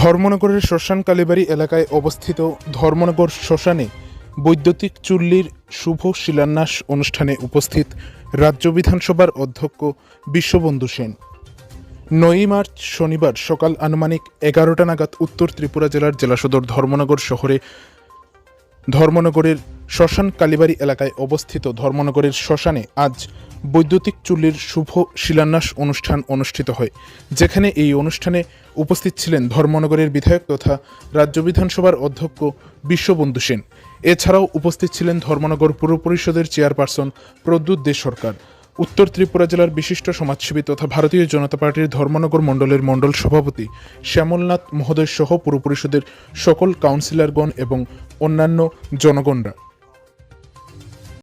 ধর্মনগরের শ্মশান কালীবাড়ি এলাকায় অবস্থিত ধর্মনগর শ্মশানে বৈদ্যুতিক চুল্লির শুভ শিলান্যাস অনুষ্ঠানে উপস্থিত রাজ্য বিধানসভার অধ্যক্ষ বিশ্ববন্ধু সেন। নয়ই মার্চ শনিবার সকাল আনুমানিক এগারোটা নাগাদ উত্তর ত্রিপুরা জেলার জেলা সদর ধর্মনগর শহরে ধর্মনগরের শ্মশান কালীবাড়ি এলাকায় অবস্থিত ধর্মনগরের শ্মশানে আজ বৈদ্যুতিক চুল্লির শুভ শিলান্যাস অনুষ্ঠান অনুষ্ঠিত হয়, যেখানে এই অনুষ্ঠানে উপস্থিত ছিলেন ধর্মনগরের বিধায়ক তথা রাজ্য বিধানসভার অধ্যক্ষ বিশ্ববন্ধু সেন। এছাড়াও উপস্থিত ছিলেন ধর্মনগর পুর পরিষদের চেয়ারপারসন প্রদ্যুৎ দে সরকার। উত্তর ত্রিপুরা জেলার বিশিষ্ট সমাজসেবী তথা ভারতীয় জনতা পার্টির ধর্মনগর মণ্ডলের মণ্ডল সভাপতি শ্যামলনাথ মহোদয় সহ পুর পরিষদের সকল কাউন্সিলরগণ এবং অন্যান্য জনগণরা।